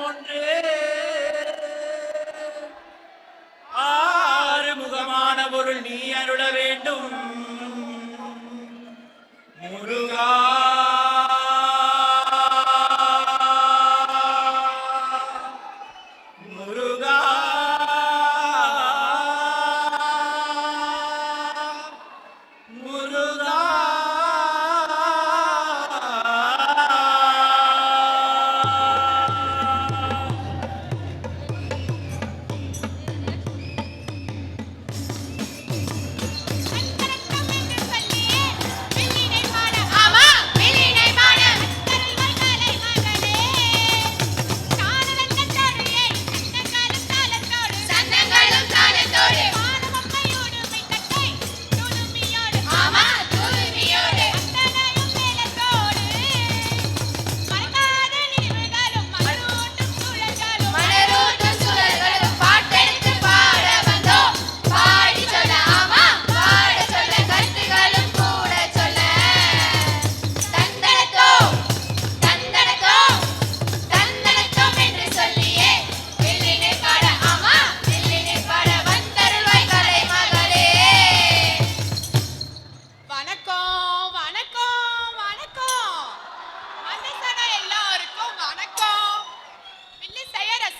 Monday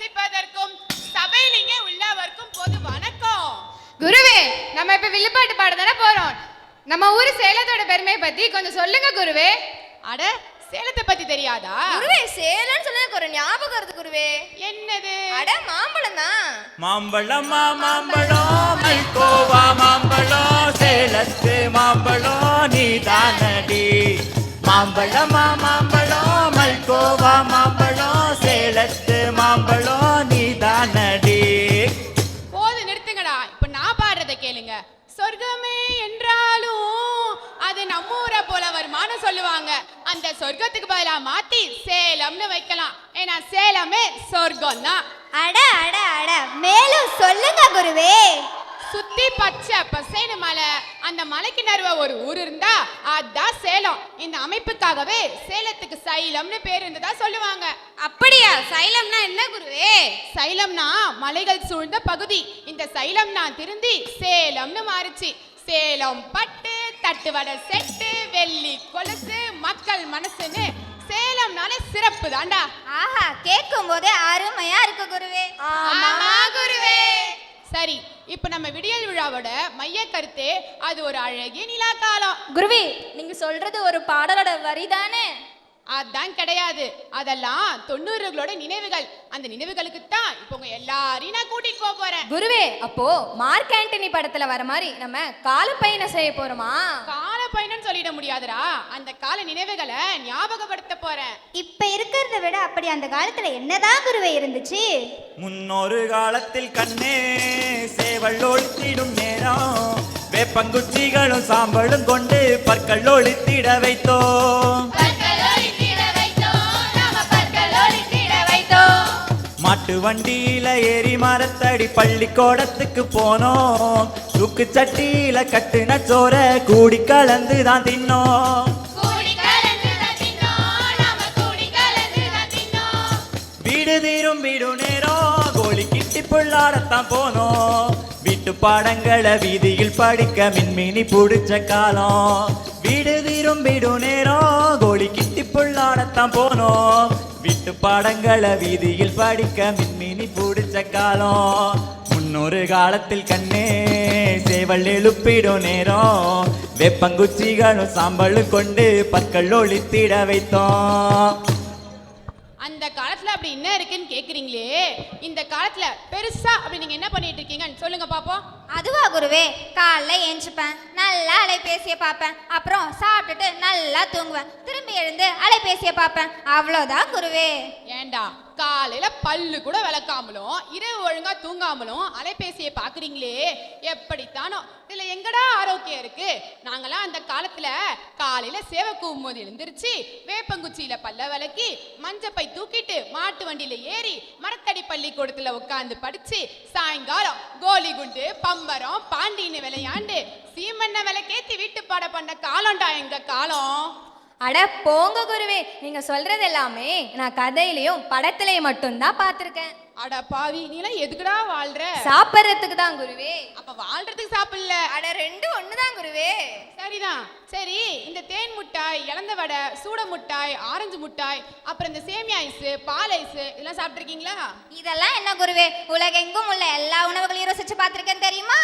ரசிப்பதற்கும் சபையில் இங்கே உள்ளவர்க்கும் பொது வணக்கம். குருவே நம்ம இப்ப வில்லுப்பாட்டு பாட தானே போறோம். நம்ம ஊரு சேலத்தோட பெருமையை பத்தி கொஞ்சம் சொல்லுங்க குருவே. அட சேலத்தை பத்தி தெரியாதா? குருவே சேலம்னு சொன்னா எனக்கு ஒரு ஞாபகம் வருது குருவே. என்னது? அட மாம்பழம் தான். மாம்பழமா மாம்பழம்? மல்கோவா மாம்பழம்? சேலத்து மாம்பழம்? நீதானடி. மாம்பழமா மாம்பழம்? மல்கோவா மாம்பழம்? சேலத்து மாம்பழம்? அந்த சொர்க்கத்துக்கு பதிலா மாத்தி சேலம்னு வைக்கலாம். ஏன்னா சேலமே சொர்க்கம் தான் அட அட அட. மேலும் சொல்லுங்க குருவே. சுத்தி பச்சை பசேனு மலை அந்த மலைக்கு நடுவ ஒரு ஊர் இருந்தா அதான் சேலம். இந்த அமைப்புக்காகவே சேலத்துக்கு சைலம்னு பேர் இருந்ததா சொல்லுவாங்க. அப்படியா? சைலம்னா என்ன குருவே? சைலம்னா மலைகள் சூழ்ந்த பகுதி. இந்த சைலம்னா திருந்தி சேலம்னு மாறுச்சு. சேலம் பட்டு தட்டுவடை செட்டு வெள்ளி கொலுசு மக்கள் மனசுன்னு சேலம்னால சிறப்பு தாண்டா. ஆஹா கேட்கும் போதே அருமையா இருக்கு குருவே. ஆமா குருவே. சரி இப்ப நம்ம விடியல் விழாவோட மைய கருத்தே அது ஒரு அழகிய நிலா காலம். குருவே நீங்க சொல்றது ஒரு பாடலோட வரிதானே அதான் கிடையாது. அதெல்லாம் தொண்ணூறுகளோட நினைவுகள். அந்த நினைவுகளுக்கு தான் இப்போ உங்க எல்லாரையும் நான் கூட்டிட்டு போக போறேன். குருவே அப்போ மார்க் ஆண்டனி படத்துல வர மாதிரி நம்ம கால பயணம் செய்ய போறோமா? கால பயணம் சொல்லிட முடியாதுடா. அந்த கால நினைவுகளை ஞாபகப்படுத்த போறேன். இப்ப இருக்கிறத விட அப்படி அந்த காலத்துல என்னதான் குருவே இருந்துச்சு? முன்னொரு காலத்தில் கண்ணே சேவல் ஒழித்திடும் நேரம். வேப்பங்குச்சிகளும் சாம்பலும் கொண்டு பற்கள் ஒழித்திட வைத்தோம். மாட்டு வண்டியில ஏறி மரத்தடி பள்ளிக்கூடத்துக்கு போனோம். தூக்கு சட்டியில கட்டுன சோற கூடி கலந்து தான் தின்னோம். வீடு தீரும் வீடு நேரம். கோழி கிட்டி புள்ளாடத்தான் போனோம். வீட்டு பாடங்களை வீதியில் படிக்க மின்மினி புடிச்ச காலம். வீடு தீரும் வீடு நேரம். கோழி கிட்டி புள்ளாடத்தான் போனோம். வீட்டு பாடங்களை வீதியில் படிக்க மின்மினி பிடிச்ச காலம். முன்னொரு காலத்தில் கண்ணே சேவல் எழுப்பிடும் நேரம். வேப்பங்குச்சிகளும் சாம்பலும் கொண்டு பற்கள் ஒழித்திட வைத்தோம். அந்த காலத்துல அப்படி என்ன இருக்குன்னு கேக்குறீங்களே? இந்த காலத்துல பெருசா அப்படி நீங்க என்ன பண்ணிட்டு இருக்கீங்கன்னு சொல்லுங்க பாப்போம். அதுவா குருவே காலைல ஏஞ்சிப்பேன் நல்லா அலைபேசிய பார்ப்பேன் அப்புறம் சாப்பிட்டுட்டு நல்லா தூங்குவேன். திரும்பி எழுந்து அலைபேசிய பார்ப்பேன். அவ்வளோதான் குருவே. ஏண்டா காலையில பல்லு கூட விளக்காமலும் இரவு ஒழுங்கா தூங்காமலும் அலைபேசியை பாக்குறீங்களே எப்படித்தானோ. இதுல எங்கடா ஆரோக்கியம் இருக்கு? நாங்களாம் அந்த காலத்துல காலையில சேவை கூவும்போது எழுந்திருச்சு வேப்பங்குச்சியில பல்ல விளக்கி மஞ்சப்பை தூக்கிட்டு மாட்டு வண்டியில ஏறி மரத்தடி பள்ளிக்கூடத்துல உட்காந்து படிச்சு சாயங்காலம் கோலி குண்டு பம்பரம் பாண்டின்னு விளையாண்டு சீமண்ண விளக்கேத்தி வீட்டு பாட பண்ண காலம்டா எங்க காலம்? அட போங்க குருவே நீங்க சொல்றது எல்லாமே நான் கதையிலயும் படத்திலையும் மட்டும்தான் பார்த்துருக்கேன். அட பாவி நீலாம் எதுக்குடா வாழ்ற? சாப்பிட்றதுக்கு தான் குருவே. அப்ப வாழ்றதுக்கு சாப்பிடல. அட ரெண்டும் ஒண்ணுதான் குருவே. சரிதான். சரி இந்த தேன் முட்டாய் இளந்த வடை சூட முட்டாய் ஆரஞ்சு முட்டாய் அப்புறம் இந்த சேமியா ஐஸ் பால் ஐஸ் இதெல்லாம் சாப்பிட்ருக்கீங்களா இதெல்லாம் என்ன குருவே? உலகெங்கும் உள்ள எல்லா உணவுகளையும் ருசிச்சு பார்த்திருக்கேன் தெரியுமா?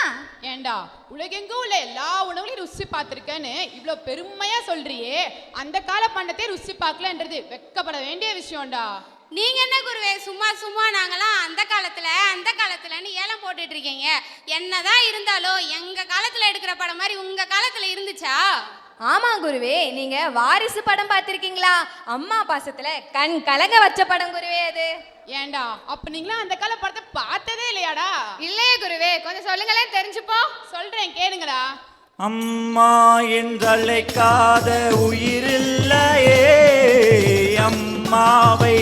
ஏண்டா உலகெங்கும் உள்ள எல்லா உணவுகளையும் ருசி பார்த்துருக்கேன்னு இவ்வளோ பெருமையா சொல்றியே. அந்த கால பண்டத்தை ருசி பார்க்கலன்றது வெக்கப்பட வேண்டிய விஷயம்டா. நீங்க என்ன குருவே? சும்மா சும்மா நாங்களாம் அந்த காலத்துல அந்த காலத்துலன்னு ஏலம் போட்டுட்டு இருக்கீங்க. என்னதான் இருந்தாலும் எங்க காலத்துல எடுக்கிற படம் மாதிரி உங்க காலத்துல இருந்துச்சா? ஆமா குருவே நீங்க வாரிசு படம் பார்த்திருக்கீங்களா? அம்மா பாசத்துல கண் கலங்க வச்ச படம் குருவே அது. ஏண்டா அப்ப நீங்களாம் அந்த கால படத்தை பார்த்ததே இல்லையாடா? இல்லையே குருவே கொஞ்சம் சொல்லுங்களேன் தெரிஞ்சுப்போம் சொல்றேன் கேளுங்கடா. அம்மா என்றழைக்காத உயிரில்லையே அம்மாவை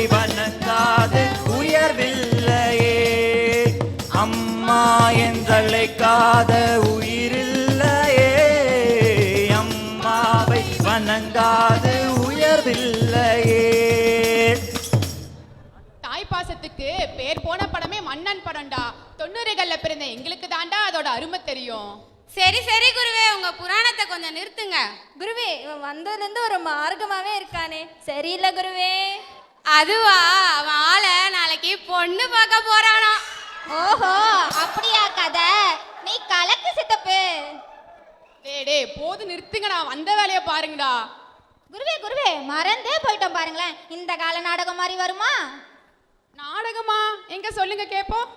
என்றழைக்காத உயிரில்லையே. அம்மாவை வணங்காத உயர்வில்லையே. தாய் பாசத்துக்கு பேர் போன படமே மன்னன் படம்டா. தொண்ணூறுகள்ல பிறந்த எங்களுக்கு தாண்டா அதோட அருமை தெரியும். சரி சரி குருவே உங்க புராணத்தை கொஞ்சம் நிறுத்துங்க. குருவே இவன் வந்ததுல இருந்து ஒரு மார்க்கமாவே இருக்கானே. சரியில்லை குருவே. அதுவா அவன் ஆளை நாளைக்கு பொண்ணு பார்க்க போறானா? ஓஹோ அப்படியா கதை? நீ கலக்கு சித்தப்பு. டேய் டேய் போது நிறுத்துங்கடா வந்த வேலையை பாருங்கடா. குருவே குருவே மறந்தே போயிட்டோம் பாருங்களேன். இந்த கால நாடகம் மாதிரி வருமா? நாடகமா? எங்க சொல்லுங்க கேப்போம்.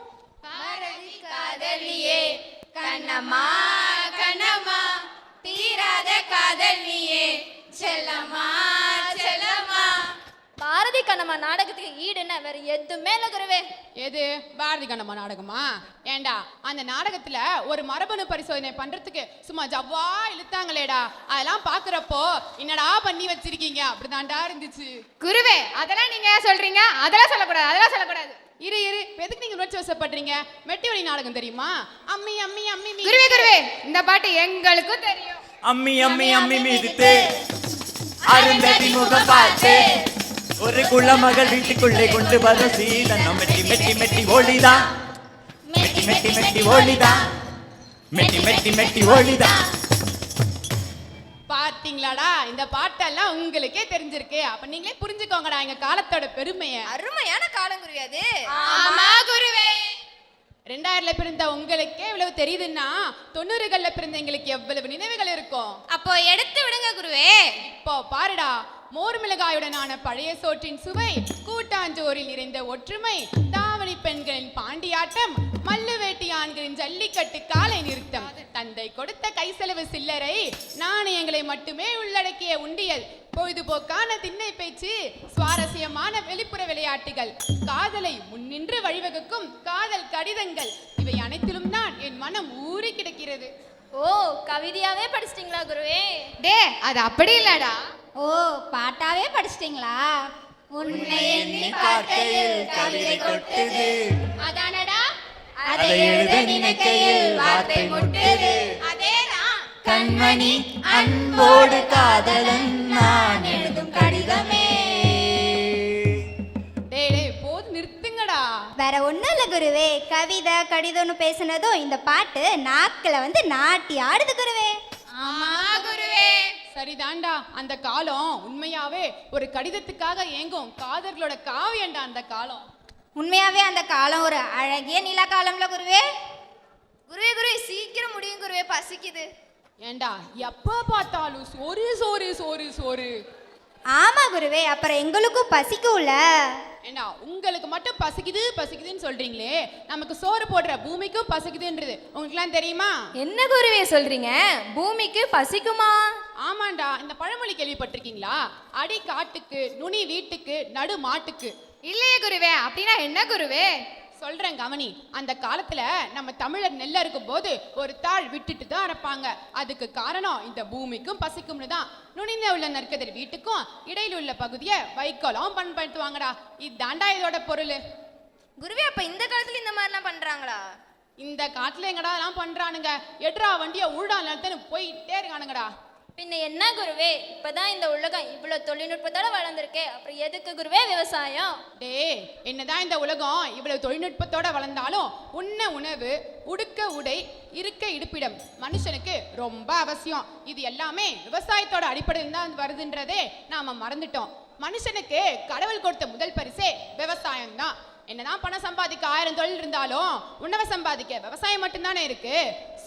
காதலியே கண்ணம்மா கண்ணம்மா தீராத காதல் நீயே செல்லம்மா செல்லம்மா. பாரதி கண்ணம்மா நாடகத்துக்கு ஈடுன்னா வேற எதுவுமே இல்லை குருவே. எது? பாரதி கண்ணம்மா நாடகமா? ஏண்டா அந்த நாடகத்துல ஒரு மரபணு பரிசோதனை பண்றதுக்கு சும்மா ஜவ்வா இழுத்தாங்களேடா. அதெல்லாம் பாக்குறப்போ என்னடா பண்ணி வச்சிருக்கீங்க? அப்படிதான்டா இருந்துச்சு. குருவே அதெல்லாம் நீங்க சொல்றீங்க? அதெல்லாம் சொல்லக்கூடாது அதெல்லாம் சொல்லக்கூடாது. இரு இரு. எதுக்கு நீங்க உணர்ச்சி வசப்படுறீங்க? மெட்டி வழி நாடகம் தெரியுமா? அம்மி அம்மி அம்மி மீ- குருவே குருவே இந்த பாட்டு எங்களுக்கும் தெரியும். அம்மி அம்மி அம்மி மிதித்து அருந்ததி முகம் பார்த்து ஒரு குள்ளமகள் வீட்டுக்குள்ளே கொண்டு வரும் சீதனம் மெட்டி மெட்டி மெட்டி ஓடிதான் மெட்டி மெட்டி மெட்டி ஓடிதான் மெட்டி மெட்டி மெட்டி ஓடிதான் பாத்தீங்களாடா இந்த பாட்டெல்லாம் உங்களுக்கே தெரிஞ்சிருக்கு. அப்ப நீங்களே புரிஞ்சுக்கோங்கடா எங்க காலத்தோட பெருமைய. அருமையான காலம் குருவே அது. ஆமா குருவே. ரெண்டாயிரம்ல பிறந்த உங்களுக்கே இவ்வளவு தெரியுதுன்னா தொண்ணூறுகள்ல பிறந்த எங்களுக்கு எவ்வளவு நினைவுகள் இருக்கும்? அப்போ எடுத்து விடுங்க குருவே. இப்போ பாருடா மோர் மிளகாயுடனான பழைய சோற்றின் சுவை கூட்டாஞ்சோரில் நிறைந்த ஒற்றுமை தாவணி பெண்களின் பாண்டியாட்டம் மல்லு வேட்டி ஆண்களின் ஜல்லிக்கட்டு காலை நிறுத்தம். தந்தை கொடுத்த கைசெலவு சில்லறை நாணயங்களை மட்டுமே உள்ளடக்கிய உண்டியல் பொழுதுபோக்கான திண்ணை பேச்சு சுவாரஸ்யமான வெளிப்புற விளையாட்டுகள் காதலை முன்னின்று வழிவகுக்கும் காதல் கடிதங்கள் இவை அனைத்திலும் தான் என் மனம் ஊறி கிடக்கிறது. ஓ கவிதையாவே படிச்சிட்டீங்களா குருவே? டே அது அப்படி இல்லடா. ஓ பாட்டாவே படிச்சிட்டீங்களா? உன்னை எண்ணி பார்க்கையில் கவிதை கொட்டுது. அதானடா? அதை எழுத நினைக்கையில் வார்த்தை முட்டுது. அதேதான். கண்மணி அன்போடு காதலன் நான் எழுதும் கடிதமே. வேற ஒண்ணும் இல்ல குருவே. கவிதை கடிதம்னு பேசுனதும் இந்த பாட்டு நாக்குல வந்து நாட்டி ஆடுது குருவே. ஆமா. குருவே சரிதான்டா அந்த காலம் உண்மையாவே ஒரு கடிதத்துக்காக ஏங்கும் காதர்களோட காவியண்டா அந்த காலம். உண்மையாவே அந்த காலம் ஒரு அழகிய நிலா காலம்ல குருவே. குருவே குருவே சீக்கிரம் முடியும் குருவே பசிக்குது. ஏண்டா எப்ப பார்த்தாலும் சோறு சோறு சோறு சோறு. ஆமா குருவே அப்புறம் எங்களுக்கும் பசிக்கும்ல. ஏண்டா உங்களுக்கு மட்டும் பசிக்குது பசிக்குதுன்னு சொல்றீங்களே? நமக்கு சோறு போடுற பூமிக்கும் பசிக்குதுன்றது. உங்களுக்குலாம் தெரியுமா? என்ன குருவே சொல்றீங்க? பூமிக்கு பசிக்குமா? ஆமாண்டா இந்த பழமொழி கேள்விப்பட்டிருக்கீங்களா? அடி காட்டுக்கு நுனி வீட்டுக்கு நடு மாட்டுக்கு. இல்லையே குருவே அப்படின்னா என்ன குருவே? சொல்றேன் கவனி. அந்த காலத்துல நம்ம தமிழர் நெல்ல இருக்கும் போது ஒரு தாள் விட்டுட்டு தான் அரைப்பாங்க. அதுக்கு காரணம் இந்த பூமிக்கும் பசிக்கும்னு தான். நுனில உள்ள நற்கதிர் வீட்டுக்கும் இடையில உள்ள பகுதியை வைக்கோலாம் பயன்படுத்துவாங்கடா. இதாண்டா இதோட பொருள். குருவே அப்ப இந்த காலத்துல இந்த மாதிரிலாம் பண்றாங்களா? இந்த காட்டுல எங்கடா எல்லாம் பண்றானுங்க? எட்ரா வண்டியை உருடா நிலத்தன்னு போயிட்டே இருக்கானுங்கடா. பின்ன என்ன குருவே? இப்பதான் இந்த உலகம் இவ்வளவு தொழில்நுட்பத்தோட வளர்ந்துருக்கே. அப்புறம் எதுக்கு குருவே விவசாயம்? டேய் என்னதான் இந்த உலகம் இவ்வளவு தொழில்நுட்பத்தோட வளர்ந்தாலும் உண்ண உணவு உடுக்க உடை இருக்க இருப்பிடம் மனுஷனுக்கு ரொம்ப அவசியம். இது எல்லாமே விவசாயத்தோட அடிப்படையில் தான் வருதுன்றதே நாம மறந்துட்டோம். மனுஷனுக்கு கடவுள் கொடுத்த முதல் பரிசே விவசாயம் தான் என்னதான் பணம் சம்பாதிக்க ஆயிரம் தொழில் இருந்தாலும் உணவை சம்பாதிக்க விவசாயம் மட்டும்தானே இருக்கு?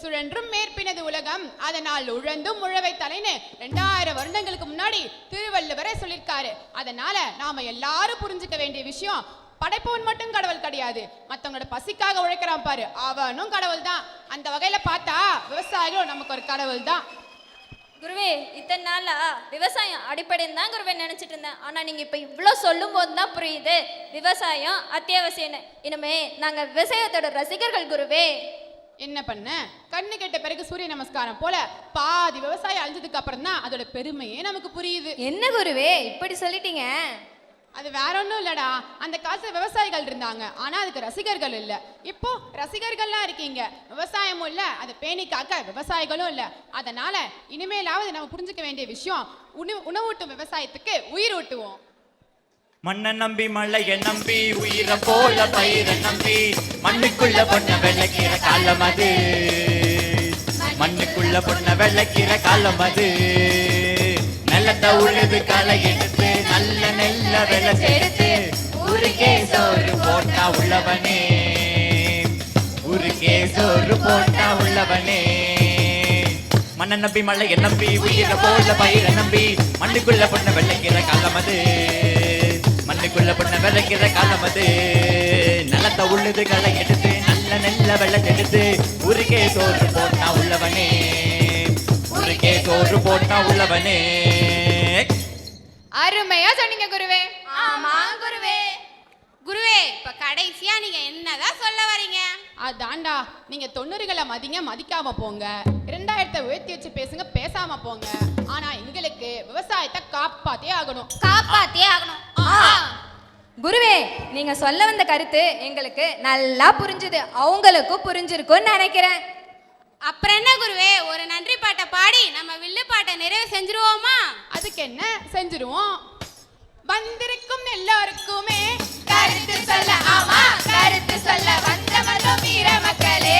சுழன்றும் மேற்பினது உலகம் அதனால் உழந்தும் உழவை தலைன்னு ரெண்டாயிரம் வருடங்களுக்கு முன்னாடி திருவள்ளுவரே சொல்லியிருக்காரு. அதனால நாம எல்லாரும் புரிஞ்சுக்க வேண்டிய விஷயம் படைப்பவன் மட்டும் கடவுள் கிடையாது. மத்தவங்களோட பசிக்காக உழைக்கிறான் பாரு அவனும் கடவுள் தான் அந்த வகையில பார்த்தா விவசாயிகளும் நமக்கு ஒரு கடவுள் தான் குருவே இத்தனை நாளா விவசாயம் அடிப்படைன்னு தான் குருவே நினைச்சிட்டு இருந்தேன். ஆனா நீங்க இப்ப இவ்ளோ சொல்லும் போது தான் புரியுது. விவசாயம் அத்தியாவசியம்னு. இனிமே நாங்க விவசாயத்தோட ரசிகர்கள் குருவே. என்ன பண்ண? கண்ணு கெட்ட பிறகு சூரிய நமஸ்காரம் போல பாதி விவசாயம் அழிஞ்சதுக்கு அப்புறம் தான் அதோட பெருமையே நமக்கு புரியுது. என்ன குருவே இப்படி சொல்லிட்டீங்க? அது வேற ஒன்றும் இல்லடா. அந்த காசு விவசாயிகள் இருந்தாங்க. ஆனா அதுக்கு ரசிகர்கள் இல்ல. இப்போ ரசிகர்கள்லாம் இருக்கீங்க. விவசாயமும் இல்ல. அதை பேணி காக்க விவசாயிகளும் இல்ல. அதனால இனிமேலாவது நம்ம புரிஞ்சுக்க வேண்டிய விஷயம் உணவு உணவூட்டும் விவசாயத்துக்கு உயிர் ஊட்டுவோம். மண்ணை நம்பி மழையை நம்பி உயிரை போல பயிரை நம்பி மண்ணுக்குள்ள பொண்ண விளக்கிற காலம் அது. மண்ணுக்குள்ள பொண்ண விளக்கிற காலம் அது. நிலத்தை உழுது களை எடுத்து நல்ல நெல்ல விளை சேர்த்து ஊருக்கே சோறு போட்டா உள்ளவனே. ஊருக்கே சோறு போட்டா உள்ளவனே. மண்ண நம்பி மழை நம்பி உயிர போல பயிர நம்பி மண்ணுக்குள்ள பொண்ண விளைக்கிற காலம் அது. மண்ணுக்குள்ள பொண்ண விளைக்கிற காலம் அது. நிலத்தை உள்ளது களை எடுத்து நல்ல நெல்ல வெள்ளை எடுத்து ஊருக்கே சோறு போட்டா உள்ளவனே. ஊருக்கே சோறு போட்டா உள்ளவனே. அருமையா சொன்னீங்க குருவே? ஆமா குருவே. குருவே இப்ப கடைசியா நீங்க என்னதான் சொல்ல வரீங்க? அதான்டா நீங்க தொண்ணூறுகளை மதிங்க மதிக்காம போங்க. இரண்டாயிரத்தை உயர்த்தி வச்சு பேசுங்க பேசாம போங்க. ஆனா எங்களுக்கு விவசாயத்தை காப்பாத்தே ஆகணும். காப்பாத்தியே ஆகணும். குருவே நீங்க சொல்ல வந்த கருத்து எங்களுக்கு நல்லா புரிஞ்சுது. அவங்களுக்கும் புரிஞ்சிருக்கும்னு நினைக்கிறேன். அப்புறம் என்ன குருவே? ஒரு நன்றி பாட்டை பாடி நம்ம வில்லு பாட்டை நிறைவு செஞ்சுருவோமா? அதுக்கு என்ன? செஞ்சிருவோம். வந்திருக்கும் எல்லாருக்குமே கருத்து சொல்ல ஆமா கருத்து சொல்ல வந்த மதம் வீர மக்களே.